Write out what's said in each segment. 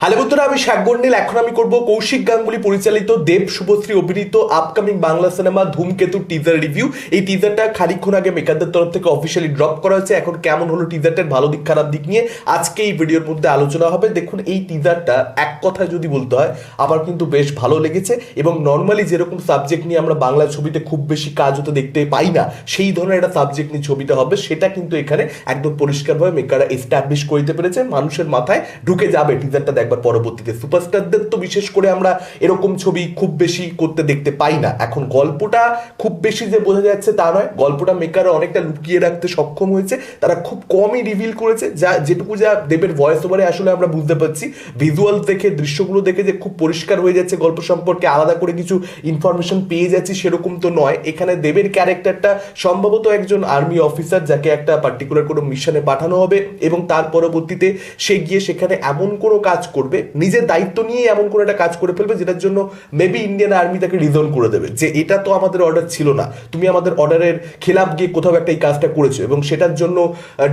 Hello বন্ধুরা আমি শাকগন্ডিল এখন আমি করব কৌশিক গাঙ্গুলি পরিচালিত দেব শুভশ্রী অভিনীত upcoming Bangla cinema Dhumketu teaser review এই টিজারটা খানিকক্ষণ আগে মেকারদের তরফ থেকে অফিসিয়ালি ড্রপ করা হয়েছে। এখন কেমন হলো টিজারটার ভালো দিক, খারাপ দিক নিয়ে আজকে এই ভিডিওর মধ্যে আলোচনা হবে। দেখুন, এই টিজারটা এক কথায় যদি বলতে হয়, আমার কিন্তু বেশ ভালো লেগেছে এবং নর্মালি যেরকম সাবজেক্ট নিয়ে আমরা বাংলা ছবিতে খুব বেশি কাজ হতে দেখতে পাই না, সেই ধরনের একটা সাবজেক্ট নিয়ে ছবিটা হবে। সেটা কিন্তু এখানে একদম পরিষ্কারভাবে মেকাররা এস্টাবলিশ করতে পেরেছে। মানুষের মাথায় ঢুকে যাবে টিজারটা দেখবার পরবর্তীতে সুপারস্টারদের তো বিশেষ করে আমরা এরকম ছবি খুব বেশি করতে দেখতে পাই না। এখন গল্পটা খুব বেশি যে বোঝা যাচ্ছে তা নয়, গল্পটা মেকাররা অনেকটা লুকিয়ে রাখতে সক্ষম হয়েছে। তারা খুব কমই রিভিল করেছে, যা যেটুকু যা দেবের ভয়েস ওভারে আসলে আমরা বুঝতে পারছি। ভিজুয়াল দেখে, দৃশ্যগুলো দেখে যে খুব পরিষ্কার হয়ে যাচ্ছে গল্প সম্পর্কে, আলাদা করে কিছু ইনফরমেশন পেয়ে যাচ্ছি সেরকম তো নয়। এখানে দেবের ক্যারেক্টারটা সম্ভবত একজন আর্মি অফিসার যাকে একটা পার্টিকুলার কোনো মিশনে পাঠানো হবে এবং তার পরবর্তীতে সে গিয়ে সেখানে এমন কোনো কাজ করবে, নিজের দায়িত্ব নিয়ে এমন কোনো একটা কাজ করে ফেলবে, যেটার জন্য মেবি ইন্ডিয়ান আর্মি তাকে রিজন করে দেবে। যে এটা তো আমাদের অর্ডার ছিল না। তুমি আমাদের অর্ডারের খেলাফ গিয়ে কোথাও একটা এই কাজটা করেছ এবং সেটার জন্য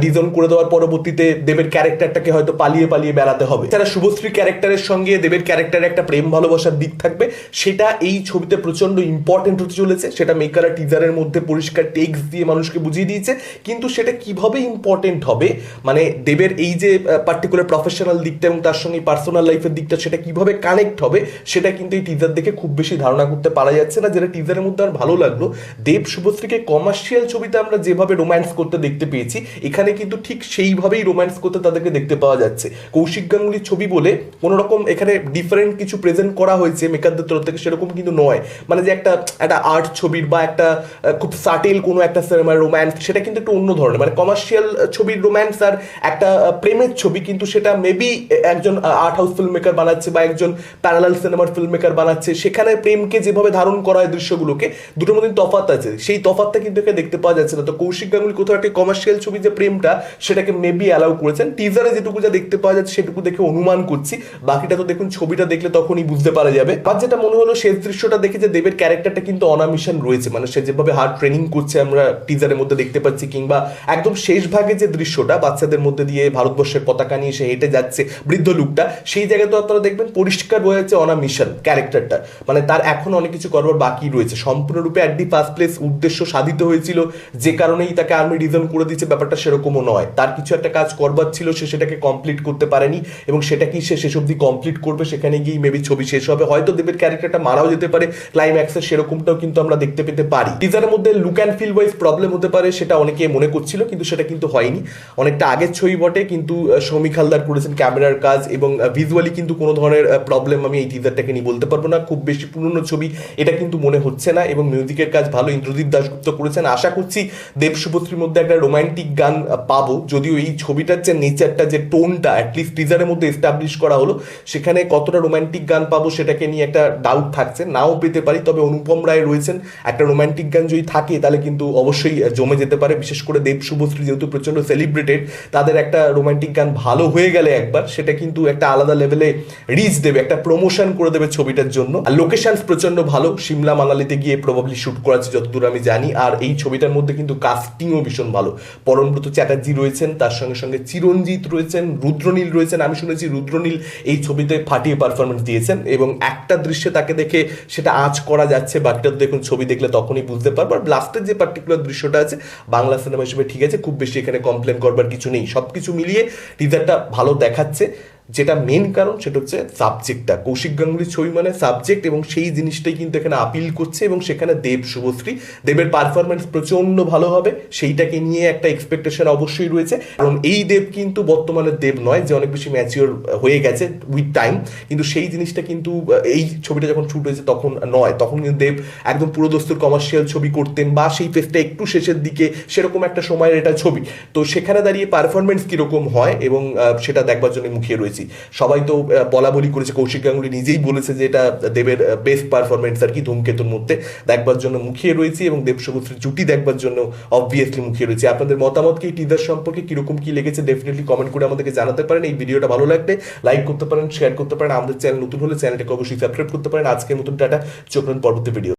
ডিজন করে দেওয়ার পরবর্তীতে দেবের ক্যারেক্টারটাকে হয়তো পালিয়ে পালিয়ে বেড়াতে হবে। তারা শুভশ্রী ক্যারেক্টারের সঙ্গে দেবের ক্যারেক্টারের একটা প্রেম ভালোবাসার দিক থাকবে। সেটা এই ছবিতে প্রচণ্ড ইম্পর্টেন্ট হতে চলেছে। সেটা মেকাররা টিজারের মধ্যে পরিষ্কার টেক্স দিয়ে মানুষকে বুঝিয়ে দিয়েছে। কিন্তু সেটা কীভাবে ইম্পর্টেন্ট হবে? মানে দেবের এই যে পার্টিকুলার প্রফেশনাল দিকটা এবং তার সঙ্গে পার্সোনাল লাইফের দিকটা সেটা কীভাবে কানেক্ট হবে, সেটা কিন্তু এই টিজার দেখে খুব বেশি ধারণা করতে পারা যাচ্ছে না, যেটা টিজারের মধ্যে আর ভালো লাগল। দেব শুভশ্রীকে কমার্শিয়াল ছবিতে আমরা যেভাবে রোম্যান্স করতে দেখতে পেয়েছি, এখানে কিন্তু ঠিক সেইভাবেই রোম্যান্স করতে তাদেরকে দেখতে পাওয়া যাচ্ছে। কৌশিক গাঙ্গুলির ছবি বলে কোনো রকম এখানে ডিফারেন্ট কিছু প্রেজেন্ট করা হয়েছে মেকারদের তরফ থেকে, সেরকম কিন্তু নয়। মানে যে একটা একটা আর্ট ছবির বা একটা খুব সাটেল কোনো একটা রোম্যান্স সেটা কিন্তু একটু অন্য ধরনের। মানে কমার্শিয়াল ছবির রোম্যান্স আর একটা প্রেমের ছবি, কিন্তু সেটা মেবি একজন আর্ট হাউস ফিল্ম মেকার বানাচ্ছে বা একজন প্যারালাল সিনেমার ফিল্ম মেকার বানাচ্ছে, সেখানে প্রেমকে যেভাবে ধারণ করা হয় দৃশ্যগুলোকে, দুটোর মধ্যে তফাৎ আছে। সেই তফাৎটা কিন্তু এখানে দেখতে পাওয়া যাচ্ছে না। তো কৌশিক গাঙ্গুলি কোথাও একটা কমার্শিয়াল ছবি যে প্রেমটা, সেটাকে মেবি অ্যালাউ করেছেন। টিজারে যেটুকু যা দেখতে পাওয়া যাচ্ছে, সেটুকু দেখে অনুমান করছি। বাকিটা তো দেখুন, ছবিটা দেখলে তখনই বুঝতে পারা যাবে। আর যেটা মনে হলো, শেষ দৃশ্যটা দেখে যে দেবের ক্যারেক্টারটা কিন্তু অনামিশন রয়েছে। মানে সে যেভাবে হার্ড ট্রেনিং করছে, আমরা টিজারের মধ্যে দেখতে পাচ্ছি, কিংবা একদম শেষ ভাগে যে দৃশ্যটা, বাচ্চাদের মধ্যে দিয়ে ভারতবর্ষের পতাকা নিয়ে সে হেঁটে যাচ্ছে, বৃদ্ধ লোকটা সেই জায়গায় তো আপনারা দেখবেন পরিষ্কার হয়ে যাচ্ছে অনামিশন ক্যারেক্টারটা। মানে তার এখন অনেক কিছু করবার বাকি রয়েছে। সম্পূর্ণরূপে অ্যাট দি ফার্স্ট প্লেস উদ্দেশ্য সাধিত হয়েছিল। যে কারণেই তাকে আর্মি রিজন করে দিচ্ছে ব্যাপারটা সেরকমও নয়। তার কিছু একটা কাজ করবার ছিল, সে সেটাকে কমপ্লিট করতে পারেনি এবং সেটাকেই সে শেষ অবধি কমপ্লিট করবে সেখানে গিয়ে মেবি ছবি শেষ হবে। হয়তো দেবের ক্যারেক্টারটা মারাও যেতে পারে ক্লাইম্যাক্সের সেরকমটাও কিন্তু আমরা দেখতে পেতে পারি। টিজারের মধ্যে look and feel wise problem হতে পারে, সেটা অনেকে মনে করছিল, কিন্তু সেটা কিন্তু হয়নি। অনেকটা আগের ছবি বটে, কিন্তু সৌমিক হালদার করেছেন ক্যামেরার কাজ এবং ভিজুয়ালি কিন্তু কোনো ধরনের প্রবলেম আমি এই টিজারটাকে নিয়ে বলতে পারব না। খুব বেশি পুরনো ছবি, এটা কিন্তু মনে হচ্ছে না এবং মিউজিকের কাজ ভালো। ইন্দ্রজিৎ দাশগুপ্ত করেছেন। আশা করছি দেব শুভশ্রীর মধ্যে একটা রোমান্টিক গান পাবো। যদিও এই ছবিটার যে নেচারটা যে টোনটা অ্যাটলিস্ট টিজারের মধ্যে এস্টাবলিশ করা হলো, সেখানে কতটা রোমান্টিক গান পাবো সেটাকে নিয়ে একটা ডাউট থাকছে। নাও পেতে পারি, তবে অনুপম রায় রয়েছেন। একটা রোমান্টিক গান যদি থাকে, তাহলে কিন্তু অবশ্যই জমে যেতে পারে। বিশেষ করে দেব শুভশ্রী যেহেতু প্রচণ্ড সেলিব্রেটেড তাদের একটা রোমান্টিক গান ভালো হয়ে গেলে একবার, সেটা কিন্তু একটা আলাদা লেভেলে রিচ দেবে, একটা প্রমোশন করে দেবে ছবিটার জন্য। আর লোকেশন প্রচণ্ড ভালো। সিমলা মানালিতে গিয়ে প্রবাবলি শুট করাচ্ছে, যতদূর আমি জানি। আর এই ছবিটার মধ্যে কিন্তু কাস্টিংও ভীষণ ভালো। পরমব্রত চ্যাটার্জি রয়েছেন, তার সঙ্গে সঙ্গে চিরঞ্জিত রয়েছেন, রুদ্রনীল রয়েছেন। আমি শুনেছি রুদ্রনীল এই ছবিতে ফাটিয়ে পারফরমেন্স দিয়েছেন। এবং একটা দৃশ্যে তাকে দেখে সেটা আঁচ করা যাচ্ছে বাকিটা দেখুন, ছবি দেখলে তখনই বুঝতে পারব। আর লাস্টের যে পার্টিকুলার দৃশ্যটা আছে, বাংলা সিনেমা হিসেবে ঠিক আছে, খুব বেশি এখানে কমপ্লেন করবার কিছু নেই। সব কিছু মিলিয়ে টিজারটা ভালো দেখাচ্ছে। যেটা মেন কারণ সেটা হচ্ছে সাবজেক্টটা কৌশিক গাঙ্গুলির ছবি মানে সাবজেক্ট এবং সেই জিনিসটাই কিন্তু এখানে আপিল করছে এবং সেখানে দেব, শুভশ্রী, দেবের পারফরমেন্স প্রচণ্ড ভালো হবে, সেইটাকে নিয়ে একটা এক্সপেকটেশন অবশ্যই রয়েছে। কারণ এই দেব কিন্তু বর্তমানে দেব নয়, যে অনেক বেশি ম্যাচিওর হয়ে গেছে উইথ টাইম কিন্তু সেই জিনিসটা কিন্তু, এই ছবিটা যখন শুট হয়েছে তখন নয়। তখন কিন্তু দেব একদম পুরোদস্তুর কমার্শিয়াল ছবি করতেন বা সেই ফেসটা একটু শেষের দিকে সেরকম একটা সময়ের এটা ছবি। তো সেখানে দাঁড়িয়ে পারফরমেন্স কীরকম হয় এবং সেটা দেখবার জন্য মুখিয়ে রয়েছি। সবাই তো বলা বলি করেছে, কৌশিক গাঙ্গুলি নিজেই বলেছে যে এটা দেবের বেস্ট পারফরমেন্স আর কি, ধূমকেতুর মধ্যে দেখবার জন্য মুখিয়ে রয়েছি এবং দেব জুটি দেখবার জন্য অবভিয়াসলি মুখিয়ে রয়েছি। আপনাদের মতামত কি টিজার সম্পর্কে? কীরকম কি লেগেছে? ডেফিনেটলি কমেন্ট করে আমাদেরকে জানাতে পারেন। এই ভিডিওটা ভালো লাগলে লাইক করতে পারেন শেয়ার করতে পারেন। আমাদের চ্যানেল নতুন হলে চ্যানেলটাকে অবশ্যই সাবস্ক্রাইব করতে পারেন। আজকের মতন টাটা। চোখ পরবর্তী ভিডিও